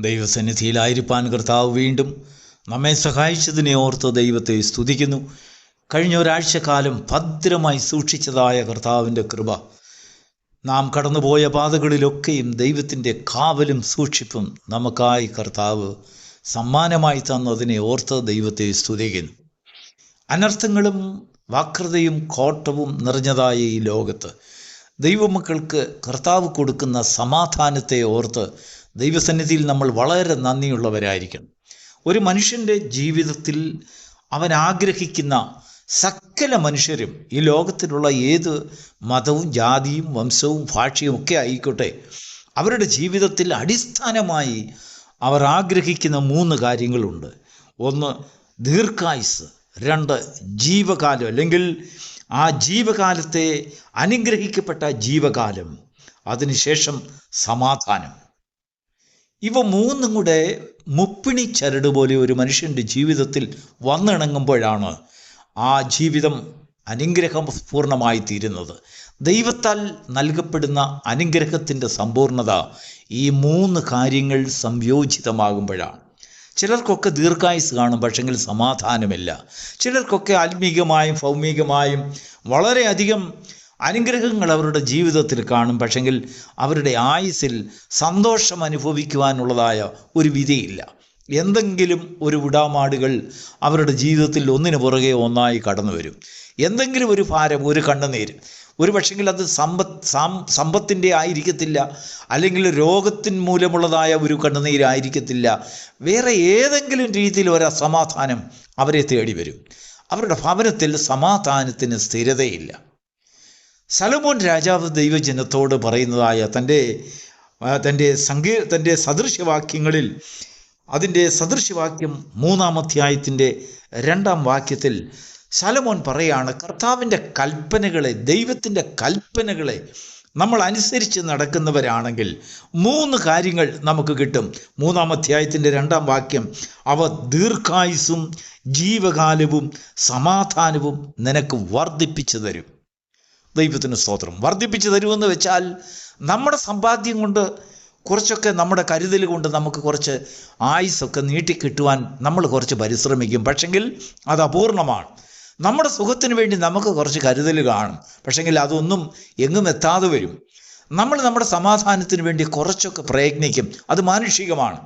ദൈവസന്നിധിയിലായിരിക്കാൻ കർത്താവ് വീണ്ടും നമ്മെ സഹായിച്ചതിനെ ഓർത്ത് ദൈവത്തെ സ്തുതിക്കുന്നു. കഴിഞ്ഞ ഒരാഴ്ചക്കാലം ഭദ്രമായി സൂക്ഷിച്ചതായ കർത്താവിന്റെ കൃപ. നാം കടന്നുപോയ പാതകളിലൊക്കെയും ദൈവത്തിന്റെ കാവലും സൂക്ഷിപ്പും നമുക്കായി കർത്താവ് സമ്മാനമായി തന്നതിനെ ഓർത്ത് ദൈവത്തെ സ്തുതിക്കുന്നു. അനർത്ഥങ്ങളും വാക്രതയും കോട്ടവും നിറഞ്ഞതായ ഈ ലോകത്ത് ദൈവമക്കൾക്ക് കർത്താവ് കൊടുക്കുന്ന സമാധാനത്തെ ഓർത്ത് ദൈവസന്നിധിയിൽ നമ്മൾ വളരെ നന്ദിയുള്ളവരായിരിക്കണം. ഒരു മനുഷ്യന്റെ ജീവിതത്തിൽ അവൻ ആഗ്രഹിക്കുന്ന സകല മനുഷ്യരും ഈ ലോകത്തിലുള്ള ഏത് മതവും ജാതിയും വംശവും ഭാഷയും ഒക്കെ ആയിക്കോട്ടെ അവരുടെ ജീവിതത്തിൽ അടിസ്ഥാനമായി അവർ ആഗ്രഹിക്കുന്ന മൂന്ന് കാര്യങ്ങളുണ്ട്. ഒന്ന് ദീർഘായുസ്. രണ്ട് ജീവകാലം. അല്ലെങ്കിൽ ആ ജീവകാലത്തെ അനുഗ്രഹിക്കപ്പെട്ട ജീവകാലം. അതിനുശേഷം സമാധാനം. ഇവ മൂന്നും കൂടെ മുപ്പിണി ചരട് പോലെ ഒരു മനുഷ്യന്റെ ജീവിതത്തിൽ വന്നിണങ്ങുമ്പോഴാണ് ആ ജീവിതം അനുഗ്രഹം അനുഗ്രഹപൂർണമായി തീരുന്നത്. ദൈവത്താൽ നൽകപ്പെടുന്ന അനുഗ്രഹത്തിന്റെ സമ്പൂർണത ഈ മൂന്ന് കാര്യങ്ങൾ സംയോജിതമാകുമ്പോഴാണ്. ചിലർക്കൊക്കെ ദീർഘായുസ് കാണും പക്ഷെങ്കിൽ സമാധാനമില്ല. ചിലർക്കൊക്കെ ആത്മീകമായും ഭൗമികമായും വളരെയധികം അനുഗ്രഹങ്ങൾ അവരുടെ ജീവിതത്തിൽ കാണും. പക്ഷെങ്കിൽ അവരുടെ ആയുസ്സിൽ സന്തോഷം അനുഭവിക്കുവാനുള്ളതായ ഒരു വിധിയില്ല. എന്തെങ്കിലും ഒരു വിടാമാടുകൾ അവരുടെ ജീവിതത്തിൽ ഒന്നിനു പുറകെ ഒന്നായി കടന്നു വരും. എന്തെങ്കിലും ഒരു ഭാരം ഒരു കണ്ണുനീര്. ഒരു പക്ഷെങ്കിൽ അത് സമ്പത്ത് സാം സമ്പത്തിന്റെ ആയിരിക്കത്തില്ല. അല്ലെങ്കിൽ രോഗത്തിന് മൂലമുള്ളതായ ഒരു കണ്ണുനീരായിരിക്കത്തില്ല വേറെ ഏതെങ്കിലും രീതിയിൽ ഒരു അസമാധാനം അവരെ തേടി വരും. അവരുടെ ഭവനത്തിൽ സമാധാനത്തിന് സ്ഥിരതയില്ല. സലമോൻ രാജാവ് ദൈവജനത്തോട് പറയുന്നതായ തന്റെ തന്റെ സങ്കീ തന്റെ സദൃശ്യവാക്യങ്ങളിൽ അതിന്റെ സദൃശ്യവാക്യം മൂന്നാം അധ്യായത്തിന്റെ രണ്ടാം വാക്യത്തിൽ സലമോൻ പറയാണ് കർത്താവിന്റെ കൽപ്പനകളെ ദൈവത്തിന്റെ കൽപ്പനകളെ നമ്മൾ അനുസരിച്ച് നടക്കുന്നവരാണെങ്കിൽ മൂന്ന് കാര്യങ്ങൾ നമുക്ക് കിട്ടും. മൂന്നാം അധ്യായത്തിന്റെ രണ്ടാം വാക്യം അവ ദീർഘായുസും ജീവകാലവും സമാധാനവും നിനക്ക് വർദ്ധിപ്പിച്ചു തരും. ദൈവത്തിന് സ്തോത്രം. വർദ്ധിപ്പിച്ച് തരുമെന്ന് വെച്ചാൽ നമ്മുടെ സമ്പാദ്യം കൊണ്ട് കുറച്ചൊക്കെ നമ്മുടെ കരുതൽ കൊണ്ട് നമുക്ക് കുറച്ച് ആയുസൊക്കെ നീട്ടിക്കിട്ടുവാൻ നമ്മൾ കുറച്ച് പരിശ്രമിക്കും. പക്ഷെങ്കിൽ അത് അപൂർണമാണ്. നമ്മുടെ സുഖത്തിന് വേണ്ടി നമുക്ക് കുറച്ച് കരുതൽ കാണും. പക്ഷെങ്കിൽ അതൊന്നും എങ്ങും എത്താതെ വരും. നമ്മൾ നമ്മുടെ സമാധാനത്തിന് വേണ്ടി കുറച്ചൊക്കെ പ്രയത്നിക്കും. അത് മാനുഷികമാണ്.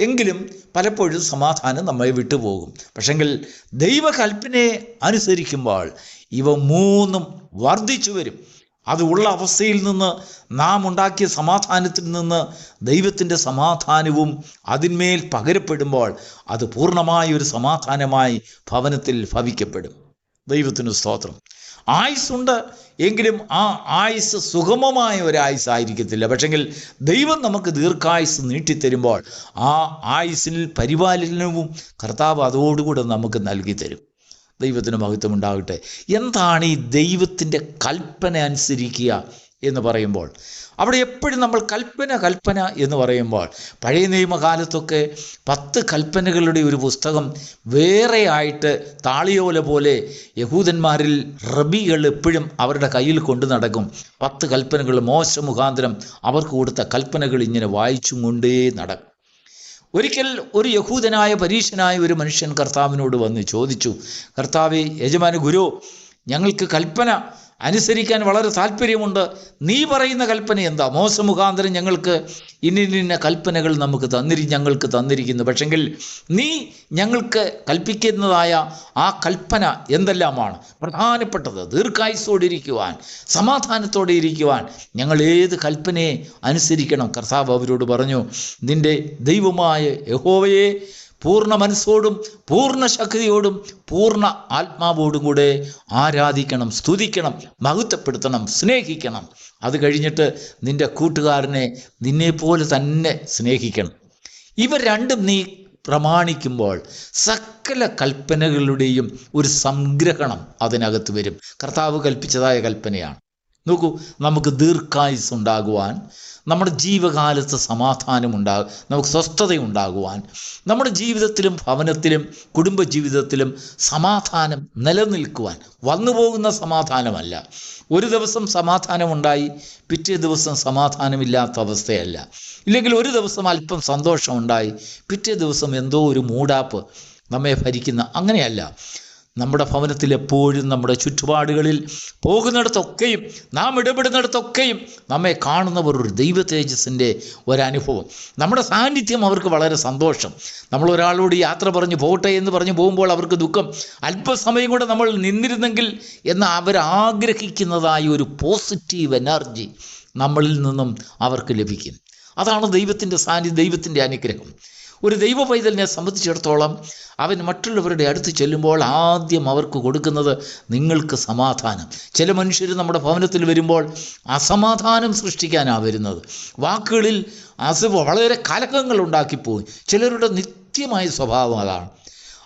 എങ്കിലും പലപ്പോഴും സമാധാനം നമ്മെ വിട്ടുപോകും. പക്ഷെങ്കിൽ ദൈവകൽപ്പനയെ അനുസരിക്കുമ്പോൾ ഇവ മൂന്നും വർദ്ധിച്ചു വരും. അത് ഉള്ള അവസ്ഥയിൽ നിന്ന് നാം ഉണ്ടാക്കിയ സമാധാനത്തിൽ നിന്ന് ദൈവത്തിന്റെ സമാധാനവും അതിന്മേൽ പകരപ്പെടുമ്പോൾ അത് പൂർണമായ ഒരു സമാധാനമായി ഭവനത്തിൽ ഭവിക്കപ്പെടും. ദൈവത്തിന് സ്തോത്രം. ആയുസ്സുണ്ട് എങ്കിലും ആ ആയുസ് സുഗമമായ ഒരു ആയുസ് ആയിരിക്കത്തില്ല പക്ഷെങ്കിൽ ദൈവം നമുക്ക് ദീർഘായുസ് നീട്ടിത്തരുമ്പോൾ ആ ആയുസ്സിൽ പരിപാലനവും കർത്താവ് അതോടുകൂടെ നമുക്ക് നൽകി തരും ദൈവത്തിന് മഹത്വം ഉണ്ടാകട്ടെ എന്താണ് ഈ ദൈവത്തിന്റെ കൽപ്പന അനുസരിക്കുക എന്ന് പറയുമ്പോൾ? അവിടെ എപ്പോഴും നമ്മൾ കൽപ്പന കൽപ്പന എന്ന് പറയുമ്പോൾ പഴയ നിയമകാലത്തൊക്കെ പത്ത് കൽപ്പനകളുടെ ഒരു പുസ്തകം വേറെ ആയിട്ട് താളിയോല പോലെ യഹൂദന്മാരിൽ റബികൾ എപ്പോഴും അവരുടെ കയ്യിൽ കൊണ്ടു നടക്കും. പത്ത് കൽപ്പനകൾ മോശ മുഖാന്തരം അവർക്ക് കൊടുത്ത കൽപ്പനകൾ ഇങ്ങനെ വായിച്ചും കൊണ്ടേ നടക്കും. ഒരിക്കൽ ഒരു യഹൂദനായ പരീക്ഷനായ ഒരു മനുഷ്യൻ കർത്താവിനോട് വന്ന് ചോദിച്ചു കർത്താവെ യജമാന ഗുരു ഞങ്ങൾക്ക് കൽപ്പന അനുസരിക്കാൻ വളരെ താല്പര്യമുണ്ട്. നീ പറയുന്ന കൽപ്പന എന്താ? മോശ മുഖാന്തരം ഞങ്ങൾക്ക് ഇന്നിന്ന കൽപ്പനകൾ നമുക്ക് തന്നിരി ഞങ്ങൾക്ക് തന്നിരിക്കുന്നു. പക്ഷെങ്കിൽ നീ ഞങ്ങൾക്ക് കൽപ്പിക്കുന്നതായ ആ കൽപ്പന എന്തെല്ലാമാണ്? പ്രധാനപ്പെട്ടത് ദീർഘായുസോടെ ഇരിക്കുവാൻ സമാധാനത്തോടെ ഇരിക്കുവാൻ ഞങ്ങൾ ഏത് കൽപ്പനയെ അനുസരിക്കണം? കർത്താവ് അവരോട് പറഞ്ഞു നിന്റെ ദൈവമായ യഹോവയെ പൂർണ മനസ്സോടും പൂർണ ശക്തിയോടും പൂർണ ആത്മാവോടും കൂടെ ആരാധിക്കണം സ്തുതിക്കണം മഹത്വപ്പെടുത്തണം സ്നേഹിക്കണം. അത് കഴിഞ്ഞിട്ട് നിന്റെ കൂട്ടുകാരനെ നിന്നെപ്പോലെ തന്നെ സ്നേഹിക്കണം. ഇവ രണ്ടും നീ പ്രമാണിക്കുമ്പോൾ സകല കൽപ്പനകളുടെയും ഒരു സംഗ്രഹണം അതിനകത്ത് വരും. കർത്താവ് കൽപ്പിച്ചതായ കൽപ്പനയാണ്. നോക്കൂ നമുക്ക് ദീർഘായുസ് ഉണ്ടാകുവാൻ നമ്മുടെ ജീവകാലത്ത് സമാധാനം ഉണ്ടാകും നമുക്ക് സ്വസ്ഥതയുണ്ടാകുവാൻ നമ്മുടെ ജീവിതത്തിലും ഭവനത്തിലും കുടുംബജീവിതത്തിലും സമാധാനം നിലനിൽക്കുവാൻ വന്നു പോകുന്ന സമാധാനമല്ല. ഒരു ദിവസം സമാധാനമുണ്ടായി പിറ്റേ ദിവസം സമാധാനമില്ലാത്ത അവസ്ഥയല്ല. ഇല്ലെങ്കിൽ ഒരു ദിവസം അല്പം സന്തോഷമുണ്ടായി പിറ്റേ ദിവസം എന്തോ ഒരു മൂടാപ്പ് നമ്മെ ഭരിക്കുന്ന അങ്ങനെയല്ല. നമ്മുടെ ഭവനത്തിൽ എപ്പോഴും നമ്മുടെ ചുറ്റുപാടുകളിൽ പോകുന്നിടത്തൊക്കെയും നാം ഇടപെടുന്നിടത്തൊക്കെയും നമ്മെ കാണുന്നവർ ഒരു ദൈവ തേജസ്സിന്റെ ഒരനുഭവം. നമ്മുടെ സാന്നിധ്യം അവർക്ക് വളരെ സന്തോഷം. നമ്മൾ ഒരാളോട് യാത്ര പറഞ്ഞ് പോകട്ടെ എന്ന് പറഞ്ഞു പോകുമ്പോൾ അവർക്ക് ദുഃഖം. അല്പസമയം കൂടെ നമ്മൾ നിന്നിരുന്നെങ്കിൽ എന്ന് അവരാഗ്രഹിക്കുന്നതായ ഒരു പോസിറ്റീവ് എനർജി നമ്മളിൽ നിന്നും അവർക്ക് ലഭിക്കും. അതാണ് ദൈവത്തിന്റെ സാന്നിധ്യം ദൈവത്തിന്റെ അനുഗ്രഹം. ഒരു ദൈവ പൈതലിനെ സംബന്ധിച്ചിടത്തോളം അവൻ മറ്റുള്ളവരുടെ അടുത്ത് ചെല്ലുമ്പോൾ ആദ്യം അവർക്ക് കൊടുക്കുന്നത് നിങ്ങൾക്ക് സമാധാനം. ചില മനുഷ്യർ നമ്മുടെ ഭവനത്തിൽ വരുമ്പോൾ അസമാധാനം സൃഷ്ടിക്കാനാണ് വരുന്നത്. വാക്കുകളിൽ അസ വളരെ കലക്കങ്ങൾ ഉണ്ടാക്കിപ്പോയി ചിലരുടെ നിത്യമായ സ്വഭാവം അതാണ്.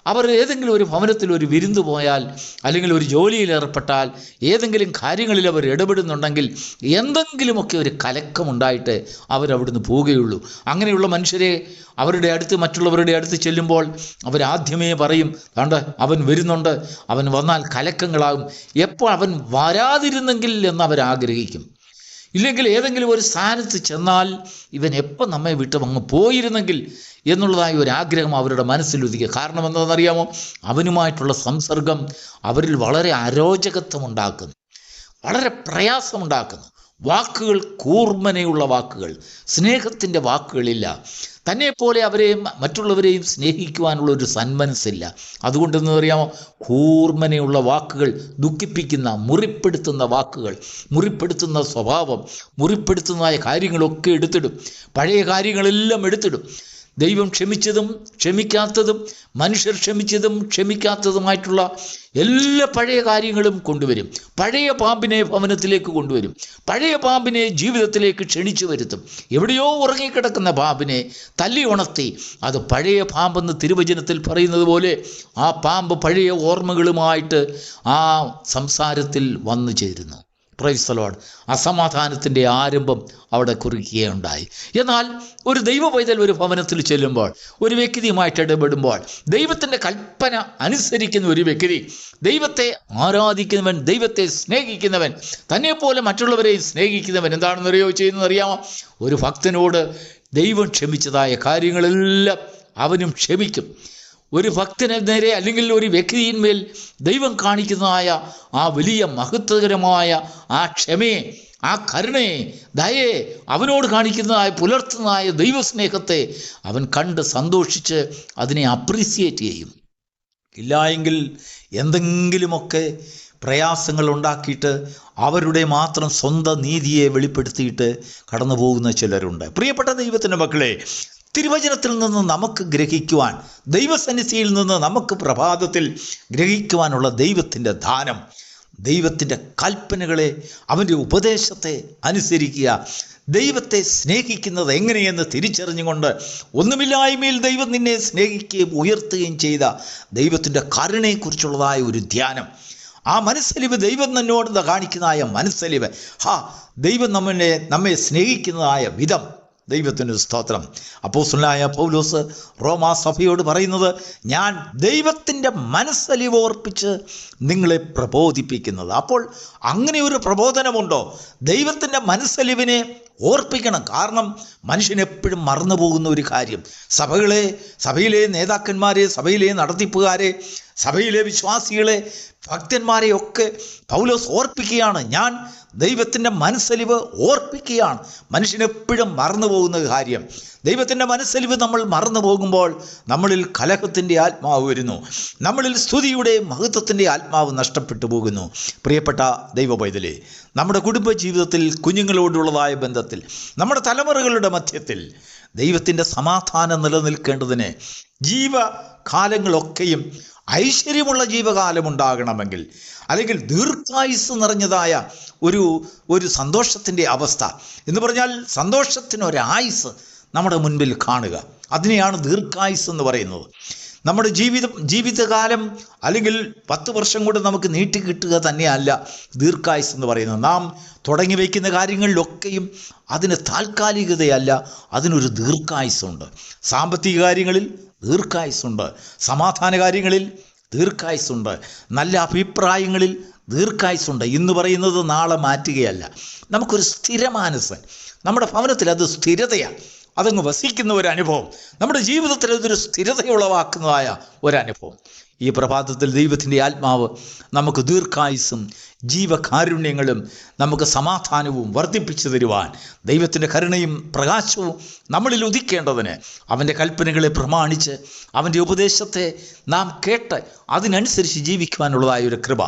അവർ ഏതെങ്കിലും ഒരു ഭവനത്തിൽ ഒരു വിരുന്ന് പോയാൽ അല്ലെങ്കിൽ ഒരു ജോലിയിൽ ഏർപ്പെട്ടാൽ ഏതെങ്കിലും കാര്യങ്ങളിൽ അവർ ഇടപെടുന്നുണ്ടെങ്കിൽ എന്തെങ്കിലുമൊക്കെ ഒരു കലക്കമുണ്ടായിട്ട് അവരവിടുന്ന് പോവുകയുള്ളൂ. അങ്ങനെയുള്ള മനുഷ്യരെ അവരുടെ അടുത്ത് മറ്റുള്ളവരുടെ അടുത്ത് ചെല്ലുമ്പോൾ അവരാദ്യമേ പറയും കണ്ട് അവൻ വരുന്നുണ്ട് അവൻ വന്നാൽ കലക്കങ്ങളാകും. എപ്പോൾ അവൻ വരാതിരുന്നെങ്കിൽ എന്ന് അവർ ആഗ്രഹിക്കും. ഇല്ലെങ്കിൽ ഏതെങ്കിലും ഒരു സ്ഥാനത്ത് ചെന്നാൽ ഇവൻ എപ്പോൾ നമ്മെ വിട്ട് അങ്ങ് പോയിരുന്നെങ്കിൽ എന്നുള്ളതായ ഒരു ആഗ്രഹം അവരുടെ മനസ്സിൽ ഉദിക്കുക കാരണം എന്താണെന്നറിയാമോ? അവനുമായിട്ടുള്ള സംസർഗം അവരിൽ വളരെ അരോചകത്വം ഉണ്ടാക്കുന്നു വളരെ പ്രയാസമുണ്ടാക്കുന്നു. വാക്കുകൾ കൂർമ്മനയുള്ള വാക്കുകൾ സ്നേഹത്തിന്റെ വാക്കുകളില്ല. തന്നെപ്പോലെ അവരെയും മറ്റുള്ളവരെയും സ്നേഹിക്കുവാനുള്ള ഒരു സന്മനസ്സില്ല. അതുകൊണ്ടെന്ന് അറിയാമോ? കൂർമ്മനയുള്ള വാക്കുകൾ ദുഃഖിപ്പിക്കുന്ന മുറിപ്പെടുത്തുന്ന വാക്കുകൾ മുറിപ്പെടുത്തുന്ന സ്വഭാവം മുറിപ്പെടുത്തുന്നതായ കാര്യങ്ങളൊക്കെ എടുത്തിടും. പഴയ കാര്യങ്ങളെല്ലാം എടുത്തിടും. ദൈവം ക്ഷമിച്ചതും ക്ഷമിക്കാത്തതും മനുഷ്യർ ക്ഷമിച്ചതും ക്ഷമിക്കാത്തതുമായിട്ടുള്ള എല്ലാ പഴയ കാര്യങ്ങളും കൊണ്ടുവരും. പഴയ പാമ്പിനെ ഭവനത്തിലേക്ക് കൊണ്ടുവരും. പഴയ പാമ്പിനെ ജീവിതത്തിലേക്ക് ക്ഷണിച്ചു വരുത്തും. എവിടെയോ ഉറങ്ങിക്കിടക്കുന്ന പാമ്പിനെ തല്ലി ഉണർത്തി. അത് പഴയ പാമ്പെന്ന് തിരുവചനത്തിൽ പറയുന്നത് പോലെ ആ പാമ്പ് പഴയ ഓർമ്മകളുമായിട്ട് ആ സംസാരത്തിൽ വന്നു ചേരുന്നു. പ്രൈസ്തലോഡ് അസമാധാനത്തിന്റെ ആരംഭം അവിടെ കുറിക്കുകയുണ്ടായി. എന്നാൽ ഒരു ദൈവ പൈതൽ ഒരു ഭവനത്തിൽ ചെല്ലുമ്പോൾ ഒരു വ്യക്തിയുമായിട്ട് ഇടപെടുമ്പോൾ ദൈവത്തിന്റെ കൽപ്പന അനുസരിക്കുന്ന ഒരു വ്യക്തി ദൈവത്തെ ആരാധിക്കുന്നവൻ ദൈവത്തെ സ്നേഹിക്കുന്നവൻ തന്നെപ്പോലെ മറ്റുള്ളവരെയും സ്നേഹിക്കുന്നവൻ എന്താണെന്നറിയോ ചെയ്യുന്നത് അറിയാമോ? ഒരു ഭക്തനോട് ദൈവം ക്ഷമിച്ചതായ കാര്യങ്ങളെല്ലാം അവനും ക്ഷമിക്കും. ഒരു ഭക്തന് നേരെ അല്ലെങ്കിൽ ഒരു വ്യക്തിയിന്മേൽ ദൈവം കാണിക്കുന്നതായ ആ വലിയ മഹത്വകരമായ ആ ക്ഷമയെ ആ കരുണയെ ദയയെ അവനോട് കാണിക്കുന്നതായ പുലർത്തുന്നതായ ദൈവസ്നേഹത്തെ അവൻ കണ്ട് സന്തോഷിച്ച് അതിനെ അപ്രീസിയേറ്റ് ചെയ്യും. ഇല്ല എങ്കിൽ എന്തെങ്കിലുമൊക്കെ പ്രയാസങ്ങൾ ഉണ്ടാക്കിയിട്ട് അവരുടെ മാത്രം സ്വന്തം നീതിയെ വെളിപ്പെടുത്തിയിട്ട് കടന്നു പോകുന്ന ചിലരുണ്ട്. പ്രിയപ്പെട്ട ദൈവത്തിന്റെ മക്കളെ തിരുവചനത്തിൽ നിന്ന് നമുക്ക് ഗ്രഹിക്കുവാൻ ദൈവസന്നിധിയിൽ നിന്ന് നമുക്ക് പ്രഭാതത്തിൽ ഗ്രഹിക്കുവാനുള്ള ദൈവത്തിന്റെ ദാനം ദൈവത്തിന്റെ കൽപ്പനകളെ അവന്റെ ഉപദേശത്തെ അനുസരിക്കുക. ദൈവത്തെ സ്നേഹിക്കുന്നത് എങ്ങനെയെന്ന് തിരിച്ചറിഞ്ഞുകൊണ്ട് ഒന്നുമില്ലായ്മയിൽ ദൈവം നിന്നെ സ്നേഹിക്കുകയും ഉയർത്തുകയും ചെയ്ത ദൈവത്തിന്റെ കരുണയെക്കുറിച്ചുള്ളതായ ഒരു ധ്യാനം. ആ മനസ്സലിവ് ദൈവം തന്നോട് കാണിക്കുന്നതായ മനസ്സലിവ്. ഹാ ദൈവം നമ്മെ നമ്മെ സ്നേഹിക്കുന്നതായ വിധം ദൈവത്തിന് സ്തോത്രം. അപ്പോസ്തലനായ പൗലോസ് റോമാ സഭയോട് പറയുന്നത് ഞാൻ ദൈവത്തിന്റെ മനസ്സലിവ് ഓർപ്പിച്ച് നിങ്ങളെ പ്രബോധിപ്പിക്കുന്നത്. അപ്പോൾ അങ്ങനെ ഒരു പ്രബോധനമുണ്ടോ? ദൈവത്തിന്റെ മനസ്സലിവിനെ ഓർപ്പിക്കണം. കാരണം മനുഷ്യനെപ്പോഴും മറന്നു പോകുന്ന ഒരു കാര്യം. സഭകളെ സഭയിലെ നേതാക്കന്മാരെ സഭയിലെ നടത്തിപ്പുകാരെ സഭയിലെ വിശ്വാസികളെ ഭക്തന്മാരെയൊക്കെ പൗലോസ് ഓർപ്പിക്കുകയാണ്. ഞാൻ ദൈവത്തിന്റെ മനസ്സലിവ് ഓർപ്പിക്കുകയാണ്. മനുഷ്യനെപ്പോഴും മറന്നു പോകുന്ന കാര്യം. ദൈവത്തിന്റെ മനസ്സലിവ് നമ്മൾ മറന്നു പോകുമ്പോൾ നമ്മളിൽ കലഹത്തിന്റെ ആത്മാവ് വരുന്നു. നമ്മളിൽ സ്തുതിയുടെ മഹത്വത്തിന്റെ ആത്മാവ് നഷ്ടപ്പെട്ടു പോകുന്നു. പ്രിയപ്പെട്ട ദൈവ പൈതലേ നമ്മുടെ കുടുംബ ജീവിതത്തിൽ കുഞ്ഞുങ്ങളോടുള്ളതായ ബന്ധത്തിൽ നമ്മുടെ തലമുറകളുടെ മധ്യത്തിൽ ദൈവത്തിന്റെ സമാധാനം നിലനിൽക്കേണ്ടതിന് ജീവകാലങ്ങളൊക്കെയും ഐശ്വര്യമുള്ള ജീവകാലം ഉണ്ടാകണമെങ്കിൽ അല്ലെങ്കിൽ ദീർഘായുസ് നിറഞ്ഞതായ ഒരു ഒരു സന്തോഷത്തിന്റെ അവസ്ഥ. എന്ന് പറഞ്ഞാൽ സന്തോഷത്തിന് ഒരായുസ് നമ്മുടെ മുൻപിൽ കാണുക. അതിനെയാണ് ദീർഘായുസ് എന്ന് പറയുന്നത്. നമ്മുടെ ജീവിതം ജീവിതകാലം അല്ലെങ്കിൽ പത്ത് വർഷം കൊണ്ട് നമുക്ക് നീട്ടി കിട്ടുക തന്നെയല്ല ദീർഘായുസ് എന്ന് പറയുന്നത്. നാം തുടങ്ങി വയ്ക്കുന്ന കാര്യങ്ങളിലൊക്കെയും അതിന് താൽക്കാലികതയല്ല അതിനൊരു ദീർഘായുസുണ്ട്. സാമ്പത്തിക കാര്യങ്ങളിൽ ദീർഘായുസുണ്ട് സമാധാന കാര്യങ്ങളിൽ ദീർഘായുസുണ്ട് നല്ല അഭിപ്രായങ്ങളിൽ ദീർഘായുസുണ്ട് ഇന്ന് പറയുന്നത് നാളെ മാറ്റുകയല്ല. നമുക്കൊരു സ്ഥിരമാനസൻ നമ്മുടെ ഭവനത്തിൽ അത് സ്ഥിരതയാണ് അതങ്ങ് വസിക്കുന്ന ഒരു അനുഭവം. നമ്മുടെ ജീവിതത്തിൽ അതൊരു സ്ഥിരതയുളവാക്കുന്നതായ ഒരനുഭവം ഈ പ്രഭാതത്തിൽ ദൈവത്തിന്റെ ആത്മാവ് നമുക്ക് ദീർഘായുസും ജീവകാരുണ്യങ്ങളും നമുക്ക് സമാധാനവും വർദ്ധിപ്പിച്ചു തരുവാൻ ദൈവത്തിന്റെ കരുണയും പ്രകാശവും നമ്മളിൽ ഉദിക്കേണ്ടതിന് അവന്റെ കൽപ്പനകളെ പ്രമാണിച്ച് അവന്റെ ഉപദേശത്തെ നാം കേട്ട് അതിനനുസരിച്ച് ജീവിക്കുവാനുള്ളതായ ഒരു കൃപ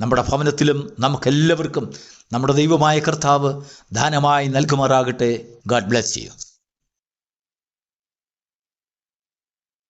നമ്മുടെ ഭവനത്തിലും നമുക്കെല്ലാവർക്കും നമ്മുടെ ദൈവമായ കർത്താവ് ദാനമായി നൽകുമാറാകട്ടെ. ഗാഡ് ബ്ലെസ് ചെയ്യും